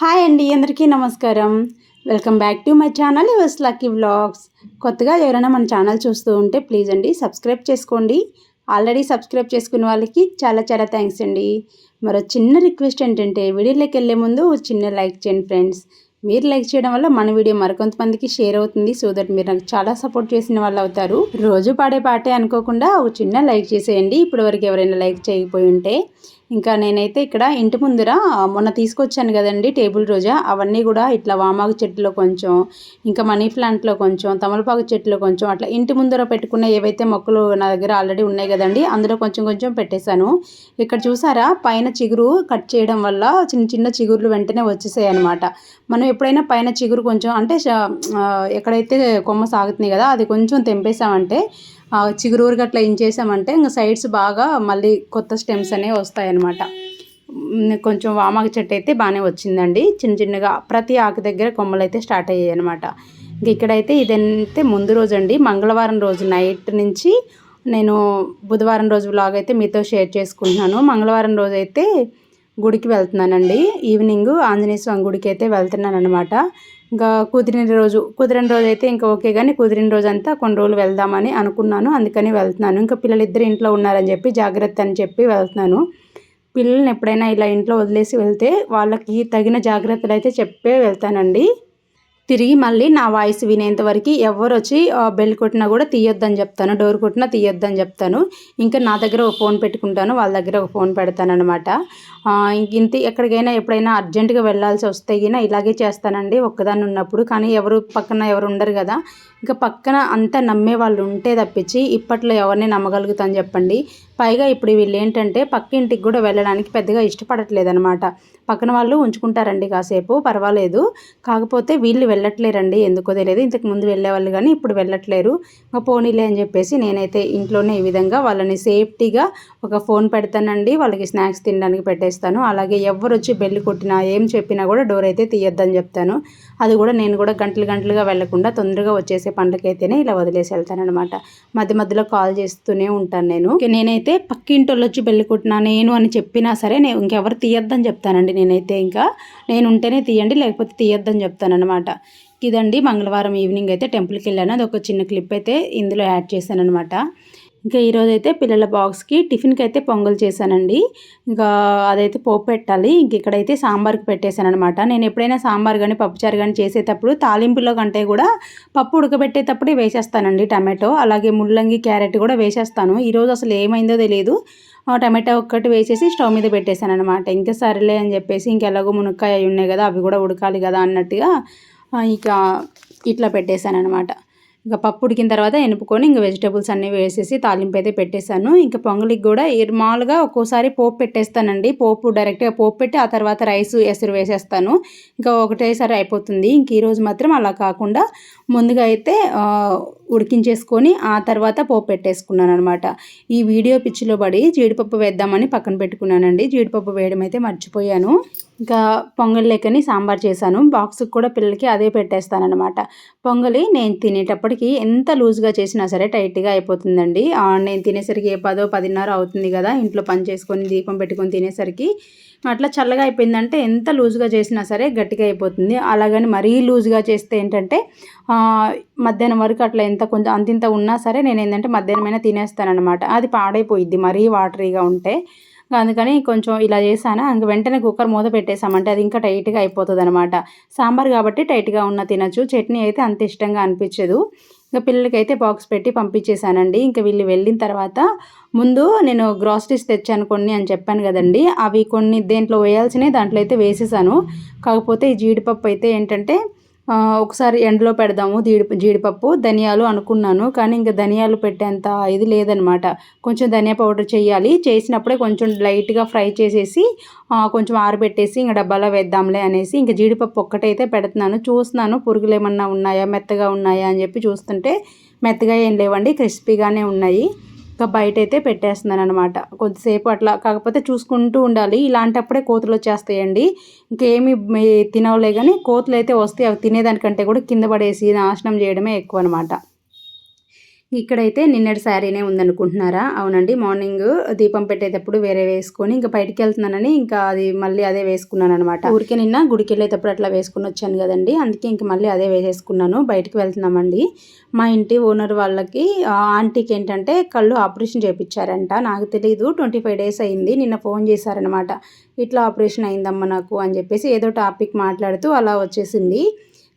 Hi అండి అందరికీ నమస్కారం. Welcome back to my channel yours lucky vlogs కొత్తగా ఎవరైనా మన ఛానల్ చూస్తూ ఉంటే ప్లీజ్ అండి సబ్స్క్రైబ్ చేసుకోండి. ఆల్రెడీ సబ్స్క్రైబ్ చేసుకున్న వాళ్ళకి చాలా చాలా థ్యాంక్స్ అండి. మరో చిన్న రిక్వెస్ట్ ఏంటంటే వీడియోలోకి వెళ్ళే ముందు చిన్న లైక్ చేయండి ఫ్రెండ్స్ మీరు లైక్ చేయడం వల్ల మన వీడియో మరికొంతమందికి షేర్ అవుతుంది సో దట్ మీరు నాకు చాలా సపోర్ట్ చేసిన వాళ్ళు అవుతారు. రోజు పాడే పాటే అనుకోకుండా ఒక చిన్న లైక్ చేసేయండి. ఇప్పటి వరకు ఎవరైనా లైక్ చేయకపోయి ఉంటే ఇంకా నేనైతే ఇక్కడ ఇంటి ముందర మొన్న తీసుకొచ్చాను కదండి టేబుల్ రోజా. అవన్నీ కూడా ఇట్లా వామాకు చెట్టులో కొంచెం ఇంకా మనీ ప్లాంట్లో కొంచెం తమలపాకు చెట్టులో కొంచెం అట్లా ఇంటి ముందర పెట్టుకున్న ఏవైతే మొక్కలు నా దగ్గర ఆల్రెడీ ఉన్నాయి కదండి అందులో కొంచెం కొంచెం పెట్టేశాను. ఇక్కడ చూసారా పైన చిగురు కట్ చేయడం వల్ల చిన్న చిన్న చిగురులు వెంటనే వచ్చేసాయి అనమాట మనం ఎప్పుడైనా పైన చిగురు కొంచెం అంటే ఎక్కడైతే కొమ్మ సాగుతుంది కదా అది కొంచెం తెంపేసామంటే చిగురూరుగా అట్లా ఇంచేసామంటే ఇంకా సైడ్స్ బాగా మళ్ళీ కొత్త స్టెమ్స్ అనేవి వస్తాయన్నమాట. కొంచెం వామాకు చెట్టు అయితే బాగానే వచ్చిందండి. చిన్న చిన్నగా ప్రతి ఆకు దగ్గర కొమ్మలు అయితే స్టార్ట్ అయ్యాయి అనమాట ఇంక ఇక్కడైతే ఇదైతే ముందు రోజు అండి మంగళవారం రోజు నైట్ నుంచి నేను బుధవారం రోజు బ్లాగ్ అయితే మీతో షేర్ చేసుకుంటున్నాను. మంగళవారం రోజు అయితే గుడికి వెళ్తున్నానండి. ఈవినింగ్ ఆంజనేయ స్వామి గుడికి అయితే వెళ్తున్నాను అనమాట ఇంకా కుదిరిన రోజు కుదిరిన రోజు అయితే ఇంకా ఓకే కానీ కుదిరిన రోజు అంతా కొన్ని రోజులు వెళ్దామని అనుకున్నాను. అందుకని వెళ్తున్నాను. ఇంకా పిల్లలు ఇద్దరు ఇంట్లో ఉన్నారని చెప్పి జాగ్రత్త అని చెప్పి వెళ్తున్నాను. పిల్లల్ని ఎప్పుడైనా ఇలా ఇంట్లో వదిలేసి వెళ్తే వాళ్ళకి తగిన జాగ్రత్తలు అయితే చెప్పే వెళ్తానండి. తిరిగి మళ్ళీ నా వాయిస్ వినేంత వరకు ఎవరు వచ్చి బెల్ కొట్టినా కూడా తీయొద్దని చెప్తాను డోర్ కొట్టినా తీయొద్దని చెప్తాను. ఇంకా నా దగ్గర ఒక ఫోన్ పెట్టుకుంటాను వాళ్ళ దగ్గర ఒక ఫోన్ పెడతాను అనమాట ఇంత ఎక్కడికైనా ఎప్పుడైనా అర్జెంటుగా వెళ్ళాల్సి వస్తే గినా ఇలాగే చేస్తానండి ఒక్కదాన్ని ఉన్నప్పుడు. కానీ ఎవరు పక్కన ఎవరు ఉండరు కదా. ఇంకా పక్కన అంతా నమ్మే వాళ్ళు ఉంటే తప్పించి ఇప్పట్లో ఎవరిని నమ్మగలుగుతాను చెప్పండి. పైగా ఇప్పుడు వీళ్ళు ఏంటంటే పక్క ఇంటికి కూడా వెళ్ళడానికి పెద్దగా ఇష్టపడట్లేదు అనమాట పక్కన వాళ్ళు ఉంచుకుంటారండి కాసేపు పర్వాలేదు. కాకపోతే వీళ్ళు వెళ్ళట్లేరండి ఎందుకో తెలియదు. ఇంతకు ముందు వెళ్ళేవాళ్ళు కానీ ఇప్పుడు వెళ్ళట్లేరు. ఇంకా పోనీలే అని చెప్పేసి నేనైతే ఇంట్లోనే ఈ విధంగా వాళ్ళని సేఫ్టీగా ఒక ఫోన్ పెడతానండి. వాళ్ళకి స్నాక్స్ తినడానికి పెట్టేస్తాను. అలాగే ఎవరు వచ్చి బెల్లి కొట్టినా ఏం చెప్పినా కూడా డోర్ అయితే తీయొద్దని చెప్తాను. అది కూడా నేను కూడా గంటలు గంటలుగా వెళ్ళకుండా తొందరగా వచ్చేసే పండుగైతేనే ఇలా వదిలేసి వెళ్తానమాట మధ్య మధ్యలో కాల్ చేస్తూనే ఉంటాను నేను. నేనైతే పక్కింటోళ్ళు వచ్చి పెళ్ళికుంటున్నా నేను అని చెప్పినా సరే నేను ఇంకెవరు తీయొద్దని చెప్తానండి నేనైతే ఇంకా. నేను ఉంటేనే తీయండి లేకపోతే తీయొద్దని చెప్తానమాట ఇదండి మంగళవారం ఈవినింగ్ అయితే టెంపుల్కి వెళ్ళాను. అది ఒక చిన్న క్లిప్ అయితే ఇందులో యాడ్ చేశాను అనమాట ఇంకా ఈరోజు అయితే పిల్లల బాక్స్కి టిఫిన్కి అయితే పొంగల్ చేశానండి. ఇంకా అదైతే పోపు పెట్టాలి. ఇంక ఇక్కడైతే సాంబార్కి పెట్టేశాను అనమాట నేను ఎప్పుడైనా సాంబార్ కానీ పప్పుచారు కానీ చేసేటప్పుడు తాలింపులో కంటే కూడా పప్పు ఉడకబెట్టేటప్పుడే వేసేస్తానండి టమాటో. అలాగే ముల్లంగి క్యారెట్ కూడా వేసేస్తాను. ఈరోజు అసలు ఏమైందో తెలియదు టమాటా ఒక్కటి వేసేసి స్టవ్ మీద పెట్టేశాను అనమాట ఇంకా సరేలే అని చెప్పేసి ఇంకెలాగో మునక్కాయ ఉన్నాయి కదా అవి కూడా ఉడకాలి కదా అన్నట్టుగా ఇక ఇట్లా పెట్టేశాను అనమాట ఇంకా పప్పు ఉడికిన తర్వాత ఎనుపుకొని ఇంకా వెజిటేబుల్స్ అన్నీ వేసేసి తాలింపు అయితే పెట్టేశాను. ఇంకా పొంగలికి కూడా మామూలుగా ఒక్కోసారి పోపు పెట్టేస్తానండి. పోపు డైరెక్ట్గా పోపు పెట్టి ఆ తర్వాత రైస్ ఎసురు వేసేస్తాను. ఇంకా ఒకటేసారి అయిపోతుంది. ఇంక ఈరోజు మాత్రం అలా కాకుండా ముందుగా అయితే ఉడికించేసుకొని ఆ తర్వాత పోపు పెట్టేసుకున్నాను అనమాట ఈ వీడియో పిచ్చిలో పడి జీడిపప్పు వేద్దామని పక్కన పెట్టుకున్నానండి. జీడిపప్పు వేయడం అయితే మర్చిపోయాను. ఇంకా పొంగల్ లేకని సాంబార్ చేశాను. బాక్స్కి కూడా పిల్లలకి అదే పెట్టేస్తానమాట పొంగలి నేను తినేటప్పటికి ఎంత లూజ్గా చేసినా సరే టైట్గా అయిపోతుందండి. నేను తినేసరికి ఏ పదో పదిన్నర అవుతుంది కదా ఇంట్లో పని చేసుకొని దీపం పెట్టుకొని తినేసరికి. అట్లా చల్లగా అయిపోయిందంటే ఎంత లూజ్గా చేసినా సరే గట్టిగా అయిపోతుంది. అలాగని మరీ లూజ్గా చేస్తే ఏంటంటే మధ్యాహ్నం వరకు అట్లా ఎంత కొంచెం అంతింత ఉన్నా సరే నేను ఏంటంటే మధ్యాహ్నమైనా తినేస్తానమాట అది పాడైపోయిద్ది మరీ వాటరీగా ఉంటే. అందుకని కొంచెం ఇలా చేశాను? ఇంక వెంటనే కుక్కర్ మూత పెట్టేసామంటే అది ఇంకా టైట్గా అయిపోతుంది అనమాట సాంబార్ కాబట్టి టైట్గా ఉన్న తినచ్చు. చట్నీ అయితే అంత ఇష్టంగా అనిపించదు. ఇంకా పిల్లలకైతే బాక్స్ పెట్టి పంపించేశానండి. ఇంకా వీళ్ళు వెళ్ళిన తర్వాత ముందు నేను గ్రాసరీస్ తెచ్చాను కొన్ని అని చెప్పాను కదండి. అవి కొన్ని దేంట్లో వేయాల్సినవి దాంట్లో అయితే వేసేసాను. కాకపోతే ఈ జీడిపప్పు అయితే ఏంటంటే ఒకసారి ఎండలో పెడదాము జీడి జీడిపప్పు ధనియాలు అనుకున్నాను కానీ ఇంకా ధనియాలు పెట్టేంత ఇది లేదనమాట. కొంచెం ధనియా పౌడర్ చేయాలి. చేసినప్పుడే కొంచెం లైట్గా ఫ్రై చేసేసి కొంచెం ఆరబెట్టేసి ఇంకా డబ్బాలో వేద్దాంలే అనేసి ఇంకా జీడిపప్పు ఒక్కటైతే పెడుతున్నాను. చూస్తున్నాను పురుగులు ఏమన్నా ఉన్నాయా మెత్తగా ఉన్నాయా అని చెప్పి చూస్తుంటే మెత్తగా ఏం లేవండి క్రిస్పీగానే ఉన్నాయి. ఇంకా బయట అయితే పెట్టేస్తున్నాను అనమాట కొద్దిసేపు అట్లా కాకపోతే చూసుకుంటూ ఉండాలి. ఇలాంటప్పుడే కోతులు వచ్చేస్తాయండి. ఇంకేమి తినవలే కానీ కోతులు అయితే వస్తే అవి తినేదానికంటే కూడా కింద పడేసి నాశనం చేయడమే ఎక్కువ అనమాట ఇక్కడైతే నిన్నటి శారీనే ఉందనుకుంటున్నారా? అవునండి. మార్నింగ్ దీపం పెట్టేటప్పుడు వేరే వేసుకొని ఇంకా బయటికి వెళ్తున్నానని ఇంకా అది మళ్ళీ అదే వేసుకున్నాను అనమాట ఊరికే నిన్న గుడికి వెళ్ళేటప్పుడు అట్లా వేసుకుని వచ్చాను కదండి. అందుకే ఇంక మళ్ళీ అదే వేసేసుకున్నాను. బయటికి వెళ్తున్నామండి. మా ఇంటి ఓనర్ వాళ్ళకి ఆంటీకి ఏంటంటే కళ్ళు ఆపరేషన్ చేయించారంట నాకు తెలియదు ట్వంటీ ఫైవ్ డేస్ అయింది. నిన్న ఫోన్ చేశారనమాట ఇట్లా ఆపరేషన్ అయిందమ్మా నాకు అని చెప్పేసి ఏదో టాపిక్ మాట్లాడుతూ అలా వచ్చేసింది.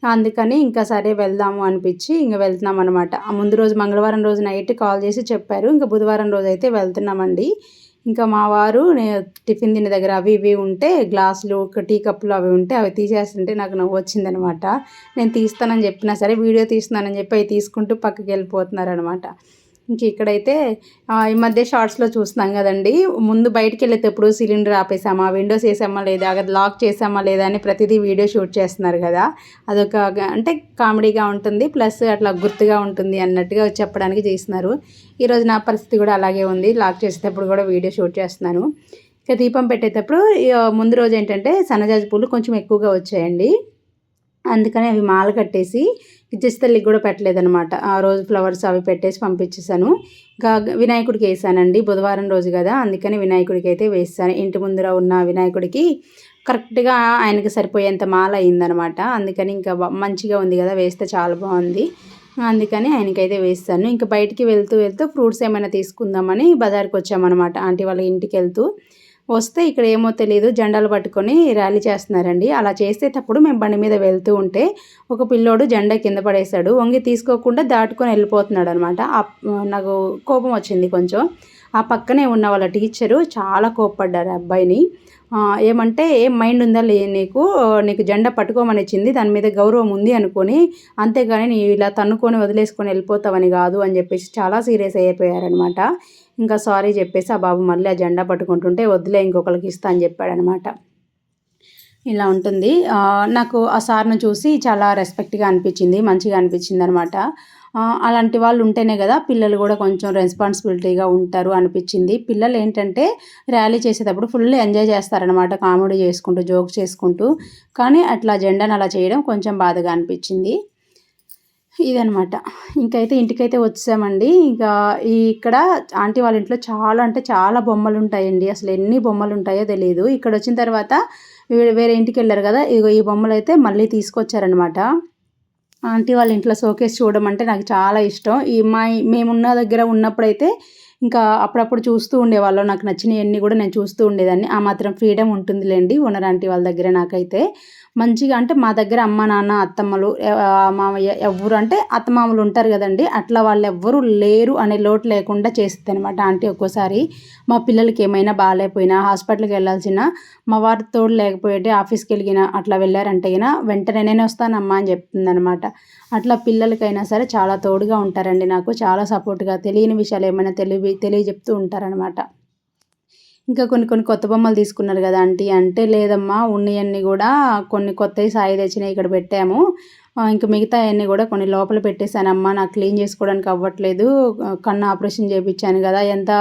అందుకని ఇంకా సరే వెళ్దాము అనిపించి ఇంకా వెళ్తున్నాం అనమాట ముందు రోజు మంగళవారం రోజు నైట్ కాల్ చేసి చెప్పారు. ఇంకా బుధవారం రోజు అయితే వెళ్తున్నామండి. ఇంకా మా వారు టిఫిన్ తినే దగ్గర అవి ఇవి ఉంటే గ్లాసులు టీ కప్పులు అవి ఉంటే అవి తీసేస్తుంటే నాకు నవ్వు వచ్చిందనమాట నేను తీస్తానని చెప్పినా సరే వీడియో తీస్తున్నానని చెప్పి అవి తీసుకుంటూ పక్కకి వెళ్ళిపోతున్నారనమాట ఇంక ఇక్కడైతే ఈ మధ్య షార్ట్స్లో చూస్తున్నాం కదండి. ముందు బయటికి వెళ్ళేటప్పుడు సిలిండర్ ఆపేసామా విండోస్ వేసామా లేదా అది లాక్ చేసామా లేదా అని ప్రతిదీ వీడియో షూట్ చేస్తున్నారు కదా. అదొక అంటే కామెడీగా ఉంటుంది ప్లస్ అట్లా గుర్తుగా ఉంటుంది అన్నట్టుగా చెప్పడానికి చేస్తున్నారు. ఈరోజు నా పరిస్థితి కూడా అలాగే ఉంది. లాక్ చేసేటప్పుడు కూడా వీడియో షూట్ చేస్తున్నాను. ఇక దీపం పెట్టేటప్పుడు ముందు రోజు ఏంటంటే సన్నజాజి పూలు కొంచెం ఎక్కువగా వచ్చాయండి. అందుకని అవి మాల కట్టేసి తల్లికి కూడా పెట్టలేదనమాట ఆ రోజు ఫ్లవర్స్ అవి పెట్టేసి పంపించేసాను ఇంకా వినాయకుడికి వేసానండి. బుధవారం రోజు కదా అందుకని వినాయకుడికి అయితే వేసాను ఇంటి ముందర ఉన్న వినాయకుడికి కరెక్ట్గా ఆయనకి సరిపోయేంత మాల అయిందనమాట అందుకని ఇంకా మంచిగా ఉంది కదా వేస్తే చాలా బాగుంది. అందుకని ఆయనకైతే వేస్తాను. ఇంకా బయటికి వెళ్తూ వెళ్తూ ఫ్రూట్స్ ఏమైనా తీసుకుందామని బజార్కి వచ్చామన్నమాట. ఆంటీ వాళ్ళ ఇంటికి వెళ్తూ వస్తే ఇక్కడ ఏమో తెలియదు జెండాలు పట్టుకొని ర్యాలీ చేస్తున్నారండి. అలా చేసేటప్పుడు మేము బండి మీద వెళ్తూ ఉంటే ఒక పిల్లోడు జెండా కింద పడేశాడు. వంగి తీసుకోకుండా దాటుకొని వెళ్ళిపోతున్నాడు అనమాట నాకు కోపం వచ్చింది కొంచెం. ఆ పక్కనే ఉన్న వాళ్ళ టీచరు చాలా కోప్పడ్డారు అబ్బాయిని. ఏమంటే ఏం మైండ్ ఉందా లే నీకు? నీకు జెండా పట్టుకోమని ఇచ్చింది దాని మీద గౌరవం ఉంది అనుకొని అంతేగాని నీ ఇలా తన్నుకొని వదిలేసుకొని వెళ్ళిపోతావని కాదు అని చెప్పేసి చాలా సీరియస్ అయిపోయారనమాట. ఇంకా సారీ చెప్పేసి ఆ బాబు మళ్ళీ ఆ జెండా పట్టుకుంటుంటే వదిలే ఇంకొకరికి ఇస్తా అని చెప్పాడనమాట. ఇలా ఉంటుంది. నాకు ఆ సార్ను చూసి చాలా రెస్పెక్ట్గా అనిపించింది మంచిగా అనిపించింది అనమాట అలాంటి వాళ్ళు ఉంటేనే కదా పిల్లలు కూడా కొంచెం రెస్పాన్సిబిలిటీగా ఉంటారు అనిపించింది. పిల్లలు ఏంటంటే ర్యాలీ చేసేటప్పుడు ఫుల్ ఎంజాయ్ చేస్తారనమాట కామెడీ చేసుకుంటూ జోక్ చేసుకుంటూ. కానీ అట్లా జెండాను అలా చేయడం కొంచెం బాధగా అనిపించింది. ఇదనమాట ఇంకైతే ఇంటికైతే వచ్చామండి. ఇంకా ఇక్కడ ఆంటీ వాళ్ళ ఇంట్లో చాలా అంటే చాలా బొమ్మలు ఉంటాయండి. అసలు ఎన్ని బొమ్మలు ఉంటాయో తెలియదు ఇక్కడ వచ్చిన తర్వాత వేరే ఇంటికి వెళ్ళారు కదా ఇగో ఈ బొమ్మలు అయితే మళ్ళీ తీసుకొచ్చారనమాట ఆంటీ వాళ్ళ ఇంట్లో షోకేస్ చూడడం అంటే నాకు చాలా ఇష్టం. ఈ మా మేమున్న దగ్గర ఉన్నప్పుడైతే ఇంకా అప్పుడప్పుడు చూస్తూ ఉండేవాళ్ళం. నాకు నచ్చినవన్నీ కూడా నేను చూస్తూ ఉండేదాన్ని. ఆ మాత్రం ఫ్రీడమ్ ఉంటుందిలేండి ఓనర్ ఆంటీ వాళ్ళ దగ్గర నాకైతే. మంచిగా అంటే మా దగ్గర అమ్మ నాన్న అత్తమ్మలు మామయ్య ఎవరు అంటే అత్తమామలు ఉంటారు కదండి. అట్లా వాళ్ళు ఎవ్వరు లేరు అనే లోటు లేకుండా చేస్తుంది అనమాట ఆంటీ ఒక్కోసారి. మా పిల్లలకి ఏమైనా బాగాలేకపోయినా హాస్పిటల్కి వెళ్ళాల్సిన మా వారి తోడు లేకపోయేటే ఆఫీస్కి వెళ్ళిన అట్లా వెళ్ళారంటే అయినా వెంటనే నేనే వస్తానమ్మా అని చెప్తుంది అనమాట అట్లా పిల్లలకైనా సరే చాలా తోడుగా ఉంటారండి నాకు. చాలా సపోర్ట్గా తెలియని విషయాలు ఏమైనా తెలియ తెలియజెప్తూ ఉంటారనమాట ఇంకా కొన్ని కొన్ని కొత్త బొమ్మలు తీసుకున్నారు కదా ఆంటీ. అంటే లేదమ్మా ఉన్నవన్నీ కూడా కొన్ని కొత్తవి సాయి తెచ్చినాయి ఇక్కడ పెట్టాము. ఇంకా మిగతా అన్నీ కూడా కొన్ని లోపల పెట్టేశానమ్మా నాకు క్లీన్ చేసుకోవడానికి అవ్వట్లేదు. కన్ను ఆపరేషన్ చేయించాను కదా ఎంత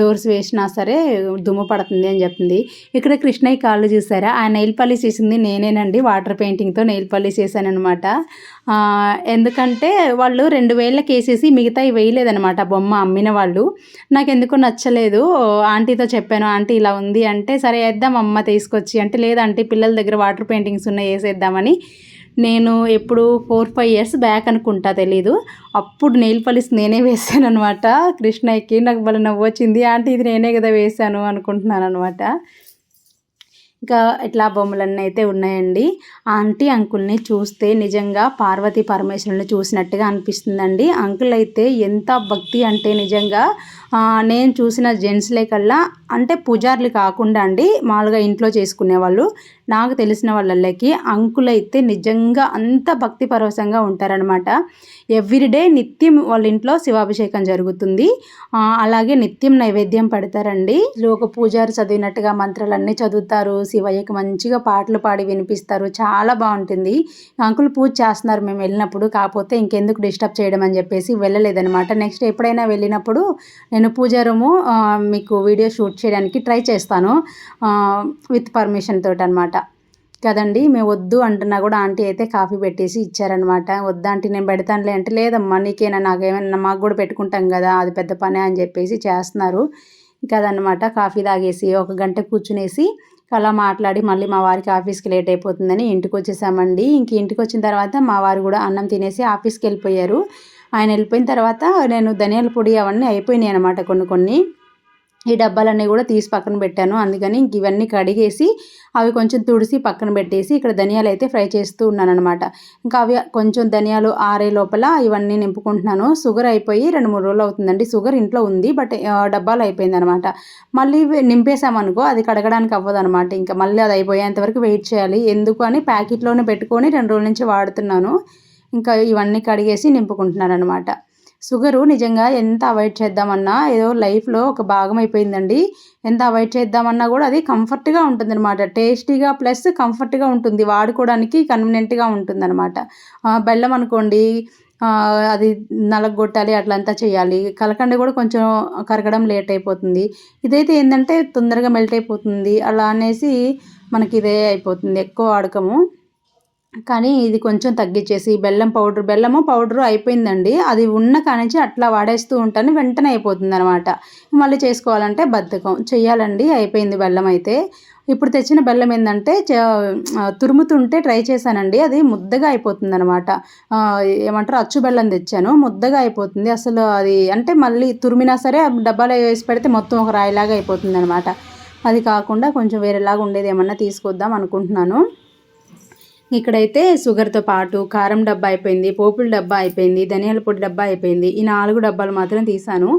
డోర్స్ వేసినా సరే దుమ్ము పడుతుంది అని చెప్తుంది ఇక్కడ కృష్ణయ్య కాళ్ళు చూసారా? ఆ నెయిల్ పాలిష్ చేసింది నేనేనండి వాటర్ పెయింటింగ్తో నెయిల్ పాలిష్ చేశానమాట అనమాట ఎందుకంటే వాళ్ళు రెండు వేళ్ళకి వేసేసి మిగతాయి వేయలేదనమాట బొమ్మ అమ్మిన వాళ్ళు. నాకు ఎందుకు నచ్చలేదు ఆంటీతో చెప్పాను ఆంటీ ఇలా ఉంది అంటే సరే వేద్దాం అమ్మ తీసుకొచ్చి. అంటే లేదంటే పిల్లల దగ్గర వాటర్ పెయింటింగ్స్ ఉన్నాయి వేసేద్దామని. నేను ఎప్పుడు ఫోర్ ఫైవ్ ఇయర్స్ బ్యాక్ అనుకుంటా తెలీదు. అప్పుడు నెయిల్ పాలిష్ నేనే వేసాను అనమాట కృష్ణయ్యకి నాకు భలే నవ్వు వచ్చింది. ఆంటీ ఇది నేనే కదా వేసాను అనుకుంటున్నాను అనమాట ఇంకా ఇట్లా బొమ్మలన్నీ అయితే ఉన్నాయండి. ఆంటీ అంకుల్ని చూస్తే నిజంగా పార్వతీ పరమేశ్వరుని చూసినట్టుగా అనిపిస్తుందండి. అంకుల్ అయితే ఎంత భక్తి అంటే నిజంగా నేను చూసిన జెంట్స్లే కల్లా అంటే పూజార్లు కాకుండా అండి మామూలుగా ఇంట్లో చేసుకునే వాళ్ళు నాకు తెలిసిన వాళ్ళకి అంకులైతే నిజంగా అంత భక్తి పరవశంగా ఉంటారనమాట ఎవ్రీడే నిత్యం వాళ్ళ ఇంట్లో శివాభిషేకం జరుగుతుంది. అలాగే నిత్యం నైవేద్యం పెడతారండి. ఒక పూజారి చదివినట్టుగా మంత్రాలన్నీ చదువుతారు శివయ్యకి మంచిగా పాటలు పాడి వినిపిస్తారు చాలా బాగుంటుంది. అంకుల్ పూజ చేస్తున్నారు మేము వెళ్ళినప్పుడు కాకపోతే ఇంకెందుకు డిస్టర్బ్ చేయడం అని చెప్పేసి వెళ్ళలేదనమాట నెక్స్ట్ ఎప్పుడైనా వెళ్ళినప్పుడు నేను పూజ రూము మీకు వీడియో షూట్ చేయడానికి ట్రై చేస్తాను విత్ పర్మిషన్ తోటి అనమాట కదండి మేము వద్దు అంటున్నా కూడా ఆంటీ అయితే కాఫీ పెట్టేసి ఇచ్చారనమాట వద్దా ఆంటీ నేను పెడతానులే అంటే లేదమ్మా నీకేనా నాకేమైనా మాకు కూడా పెట్టుకుంటాం కదా అది పెద్ద పనే అని చెప్పేసి చేస్తున్నారు. కదనమాట కాఫీ తాగేసి ఒక గంట కూర్చునేసి అలా మాట్లాడి మళ్ళీ మా వారికి ఆఫీస్కి లేట్ అయిపోతుందని ఇంటికి వచ్చేసామండి. ఇంక ఇంటికి వచ్చిన తర్వాత మా వారు కూడా అన్నం తినేసి ఆఫీస్కి వెళ్ళిపోయారు. ఆయన వెళ్ళిపోయిన తర్వాత నేను ధనియాల పొడి అవన్నీ అయిపోయినాయి అనమాట కొన్ని కొన్ని. ఈ డబ్బాలన్నీ కూడా తీసి పక్కన పెట్టాను. అందుకని ఇంక ఇవన్నీ కడిగేసి అవి కొంచెం తుడిసి పక్కన పెట్టేసి ఇక్కడ ధనియాలు అయితే ఫ్రై చేస్తూ ఉన్నాను అనమాట ఇంకా అవి కొంచెం ధనియాలు ఆరే లోపల ఇవన్నీ నింపుకుంటున్నాను. షుగర్ అయిపోయి రెండు మూడు రోజులు అవుతుందండి. షుగర్ ఇంట్లో ఉంది బట్ డబ్బాలు అయిపోయింది అనమాట మళ్ళీ నింపేసామనుకో అది కడగడానికి అవ్వదు అనమాట ఇంకా మళ్ళీ అది అయిపోయేంతవరకు వెయిట్ చేయాలి. ఎందుకు అని ప్యాకెట్లోనే పెట్టుకొని రెండు రోజుల నుంచి వాడుతున్నాను. ఇంకా ఇవన్నీ కడిగేసి నింపుకుంటున్నాను అనమాట షుగరు నిజంగా ఎంత అవాయిడ్ చేద్దామన్నా ఏదో లైఫ్లో ఒక భాగం అయిపోయిందండి. ఎంత అవాయిడ్ చేద్దామన్నా కూడా అది కంఫర్ట్గా ఉంటుంది అనమాట టేస్టీగా ప్లస్ కంఫర్ట్గా ఉంటుంది. వాడుకోవడానికి కన్వీనియంట్గా ఉంటుంది అనమాట బెల్లం అనుకోండి అది నలగొట్టాలి అట్లంతా చేయాలి. కలకండ కూడా కొంచెం కరగడం లేట్ అయిపోతుంది. ఇదైతే ఏంటంటే తొందరగా మెల్ట్ అయిపోతుంది. అలా అనేసి మనకి ఇదే అయిపోతుంది. ఎక్కువ వాడకము. కానీ ఇది కొంచెం తగ్గించేసి బెల్లం పౌడర్ బెల్లము పౌడరు అయిపోయిందండి. అది ఉన్న కానించి అట్లా వాడేస్తూ ఉంటాను వెంటనే అయిపోతుంది అనమాట మళ్ళీ చేసుకోవాలంటే బద్ధకం. చేయాలండి అయిపోయింది బెల్లం అయితే. ఇప్పుడు తెచ్చిన బెల్లం ఏంటంటే తురుముతుంటే ట్రై చేశానండి. అది ముద్దగా అయిపోతుంది అనమాట ఏమంటారు అచ్చు బెల్లం తెచ్చాను. ముద్దగా అయిపోతుంది. అసలు అది అంటే మళ్ళీ తురిమినా సరే డబ్బాలో వేసి పెడితే మొత్తం ఒక రాయిలాగా అయిపోతుంది అనమాట అది కాకుండా కొంచెం వేరేలాగా ఉండేది ఏమన్నా తీసుకొద్దాం అనుకుంటున్నాను. ఇక్కడైతే షుగర్తో పాటు కారం డబ్బా అయిపోయింది పోపుల డబ్బా అయిపోయింది ధనియాల పొడి డబ్బా అయిపోయింది. ఈ నాలుగు డబ్బాలు మాత్రం తీసాను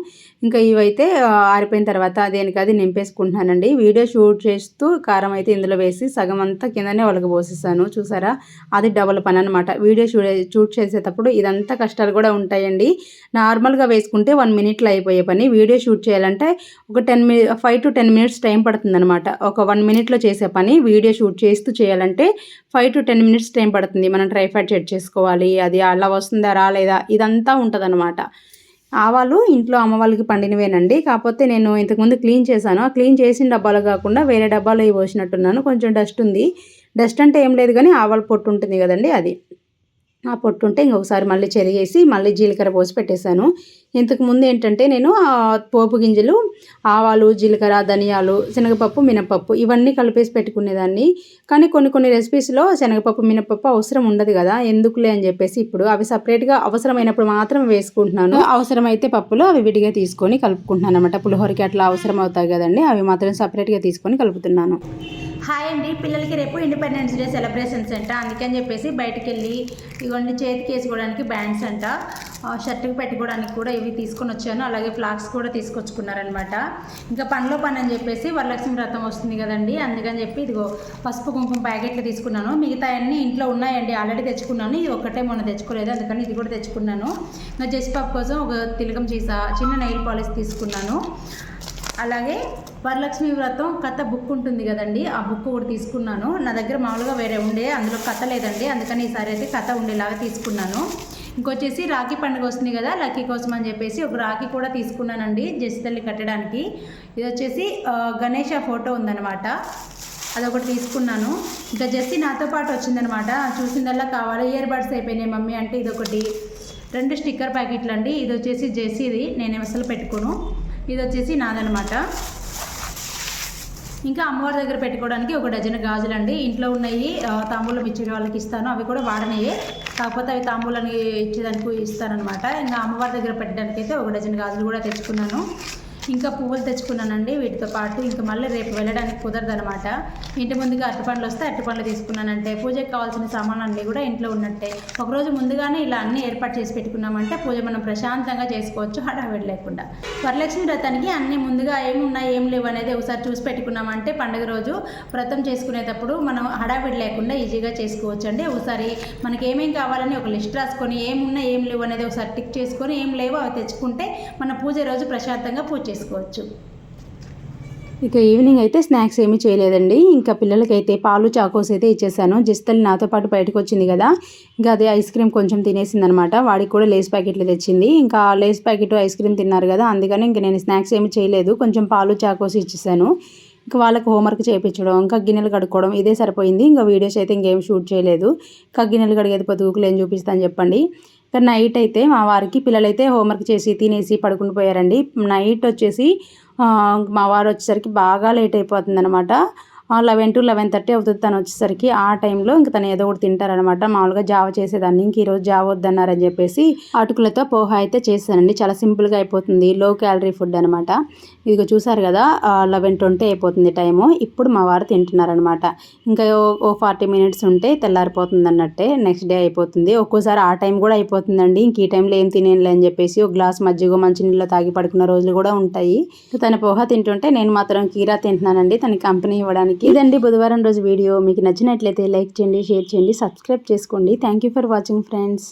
ఇంకా ఇవైతే ఆరిపోయిన తర్వాత దేనికి అది నింపేసుకుంటున్నానండి. వీడియో షూట్ చేస్తూ కారం అయితే ఇందులో వేసి సగం అంతా కిందనే వాళ్ళకి పోసేసాను చూసారా? అది డబల్ పని అనమాట వీడియో షూట్ షూట్ చేసేటప్పుడు ఇదంతా కష్టాలు కూడా ఉంటాయండి. నార్మల్గా వేసుకుంటే వన్ మినిట్లో అయిపోయే పని. వీడియో షూట్ చేయాలంటే ఒక ten minute five to ten minutes time పడుతుంది అనమాట ఒక వన్ మినిట్లో చేసే పని. వీడియో షూట్ చేస్తూ చేయాలంటే five to ten minutes time పడుతుంది. మనం ట్రైఫైడ్ చెక్ చేసుకోవాలి. అది అలా వస్తుందా రాలేదా ఇదంతా ఉంటుంది అనమాట ఆవాలు ఇంట్లో అమ్మ వాళ్ళకి పండినవేనండి. కాకపోతే నేను ఇంతకుముందు క్లీన్ చేశాను. ఆ క్లీన్ చేసిన డబ్బాలు కాకుండా వేరే డబ్బాలో ఇవి పోసినట్టున్నాను. కొంచెం డస్ట్ ఉంది. డస్ట్ అంటే ఏం లేదు కానీ ఆవాల పొట్టు ఉంటుంది కదండి అది. ఆ పొట్టు ఉంటే ఇంకొకసారి మళ్ళీ చెరిగేసి మళ్ళీ జీలకర్ర పోసి పెట్టేశాను. ఇంతకుముందు ఏంటంటే నేను పోపు గింజలు ఆవాలు జీలకర్ర ధనియాలు శనగపప్పు మినపప్పు ఇవన్నీ కలిపేసి పెట్టుకునేదాన్ని. కానీ కొన్ని కొన్ని రెసిపీస్లో శనగపప్పు మినపప్పు అవసరం ఉండదు కదా ఎందుకులే అని చెప్పేసి ఇప్పుడు అవి సపరేట్గా అవసరమైనప్పుడు మాత్రం వేసుకుంటున్నాను. అవసరమైతే పప్పులు అవి విడిగా తీసుకొని కలుపుకుంటున్నాను అనమాట పులిహోరకి అట్లా అవసరం అవుతాయి కదండి అవి మాత్రం సపరేట్గా తీసుకొని కలుపుతున్నాను. హాయ్ అండి. పిల్లలకి రేపు ఇండిపెండెన్స్ డే సెలబ్రేషన్స్ అంట. అందుకని చెప్పేసి బయటకు వెళ్ళి ఇవన్నీ చేతికి వేసుకోవడానికి బ్యాండ్స్ అంట. షర్ట్కి పెట్టుకోవడానికి కూడా ఇవి తీసుకొని వచ్చాను. అలాగే ఫ్లాగ్స్ కూడా తీసుకొచ్చుకున్నారనమాట ఇంకా పనిలో పని అని చెప్పేసి వరలక్ష్మి వ్రతం వస్తుంది కదండి. అందుకని చెప్పి ఇదిగో పసుపు కుంకుమ ప్యాకెట్లు తీసుకున్నాను. మిగతా అన్నీ ఇంట్లో ఉన్నాయండి. ఆల్రెడీ తెచ్చుకున్నాను. ఇది ఒక్కటే మొన్న తెచ్చుకోలేదు. అందుకని ఇది కూడా తెచ్చుకున్నాను. ఇంకా జెస్పాప్ కోసం ఒక తిలకం చీస చిన్న నెయిల్ పాలిష్ తీసుకున్నాను. అలాగే వరలక్ష్మి వ్రతం కథ బుక్ ఉంటుంది కదండి. ఆ బుక్ కూడా తీసుకున్నాను. నా దగ్గర మామూలుగా వేరే ఉండే అందులో కథ లేదండి. అందుకని ఈసారి అయితే కథ ఉండేలాగా తీసుకున్నాను. ఇంకొచ్చేసి రాఖీ పండుగ వస్తుంది కదా లక్కీ కోసం అని చెప్పేసి ఒక రాఖీ కూడా తీసుకున్నానండి జెస్సి కట్టడానికి. ఇది వచ్చేసి గణేష ఫోటో ఉందన్నమాట. అదొకటి తీసుకున్నాను. ఇంకా జెస్సీ నాతో పాటు వచ్చిందనమాట చూసిందల్లా కావాలి ఇయర్ బడ్స్ అయిపోయినాయి మమ్మీ అంటే ఇదొకటి. రెండు స్టిక్కర్ ప్యాకెట్లు అండి ఇది వచ్చేసి జెస్సీది నేను అసలు పెట్టుకోను. ఇది వచ్చేసి నాదనమాట ఇంకా అమ్మవారి దగ్గర పెట్టుకోవడానికి ఒక డజన్ గాజులు అండి ఇంట్లో ఉన్నాయి తాంబూలం ఇచ్చే వాళ్ళకి ఇస్తాను. అవి కూడా వాడనయ్యే కాకపోతే అవి తాంబూలని ఇచ్చేదానికి ఇస్తానమాట ఇంకా అమ్మవారి దగ్గర పెట్టడానికి అయితే ఒక డజన్ గాజులు కూడా తెచ్చుకున్నాను. ఇంకా పువ్వులు తెచ్చుకున్నానండి. వీటితో పాటు ఇంకా మళ్ళీ రేపు వెళ్ళడానికి కుదరదు అనమాట ఇంటి ముందుగా అరటిపండ్లు వస్తే అరటిపండ్లు తీసుకున్నానంటే పూజకి కావాల్సిన సామాన్లు కూడా ఇంట్లో ఉన్నట్టే. ఒకరోజు ముందుగానే ఇలా అన్నీ ఏర్పాటు చేసి పెట్టుకున్నామంటే పూజ మనం ప్రశాంతంగా చేసుకోవచ్చు హడావిడి లేకుండా. వరలక్ష్మి వ్రతానికి అన్నీ ముందుగా ఏమున్నాయి ఏం లేవు అనేది ఒకసారి చూసి పెట్టుకున్నామంటే పండుగ రోజు వ్రతం చేసుకునేటప్పుడు మనం హడావిడి లేకుండా ఈజీగా చేసుకోవచ్చు అండి ఒకసారి మనకి ఏమేం కావాలని ఒక లిస్ట్ రాసుకొని ఏమున్నా ఏం లేవు అనేది ఒకసారి టిక్ చేసుకొని ఏం లేవో అవి తెచ్చుకుంటే మన పూజ రోజు ప్రశాంతంగా పూజ చేసుకోవచ్చు. ఇక ఈవినింగ్ అయితే స్నాక్స్ ఏమీ చేయలేదండి. ఇంకా పిల్లలకైతే పాలు చాకోస్ అయితే ఇచ్చేసాను. జిస్తల్లి నాతో పాటు బయటకు వచ్చింది కదా. ఇంకా అదే ఐస్ క్రీమ్ కొంచెం తినేసింది అనమాట వాడికి కూడా లేస్ ప్యాకెట్లు తెచ్చింది. ఇంకా లేస్ ప్యాకెట్ ఐస్ క్రీమ్ తిన్నారు కదా. అందుకని ఇంక నేను స్నాక్స్ ఏమీ చేయలేదు. కొంచెం పాలు చాకోస్ ఇచ్చేసాను. ఇంకా వాళ్ళకి హోంవర్క్ చేయించడం ఇంకా గిన్నెలు కడుక్కోవడం ఇదే సరిపోయింది. ఇంకా వీడియోస్ అయితే ఇంకేం షూట్ చేయలేదు. ఇంకా గిన్నెలు కడిగేది పొద్దుగుకులు ఏం చూపిస్తాను చెప్పండి. ఇంకా నైట్ అయితే మా వారికి పిల్లలైతే హోంవర్క్ చేసి తినేసి పడుకుని పోయారండి. నైట్ వచ్చేసి మా వారు వచ్చేసరికి బాగా లేట్ అయిపోతుంది అనమాట లెవెన్ టు లెవెన్ థర్టీ అవుతుంది తను వచ్చేసరికి. ఆ టైంలో ఇంకా తను ఏదో ఒకటి తింటారనమాట మామూలుగా జావ చేసేదాన్ని. ఇంక ఈరోజు జావ వద్దన్నారని చెప్పేసి అటుకులతో పోహా అయితే చేశానండి. చాలా సింపుల్గా అయిపోతుంది. లో క్యాలరీ ఫుడ్ అనమాట ఇదిగో చూసారు కదా లెవెన్ ట్వంటీ అయిపోతుంది టైము. ఇప్పుడు మా వారు తింటున్నారనమాట ఇంకా ఓ- ఫార్టీ మినిట్స్ ఉంటే తెల్లారిపోతుంది అన్నట్టే నెక్స్ట్ డే అయిపోతుంది. ఒక్కోసారి ఆ టైం కూడా అయిపోతుందండి. ఇంక ఈ టైంలో ఏం తినేనులే అని చెప్పేసి ఒక గ్లాస్ మజ్జిగ మంచినీళ్ళు తాగి పడుకున్న రోజులు కూడా ఉంటాయి. తన పోహా తింటుంటే నేను మాత్రం కీరా తింటున్నానండి. తన కంపెనీ ఇవ్వడానికి ఇదండి బుధవారం రోజు వీడియో. మీకు నచ్చినట్లయితే లైక్ చేయండి షేర్ చేయండి సబ్స్క్రైబ్ చేసుకోండి. Thank you for watching friends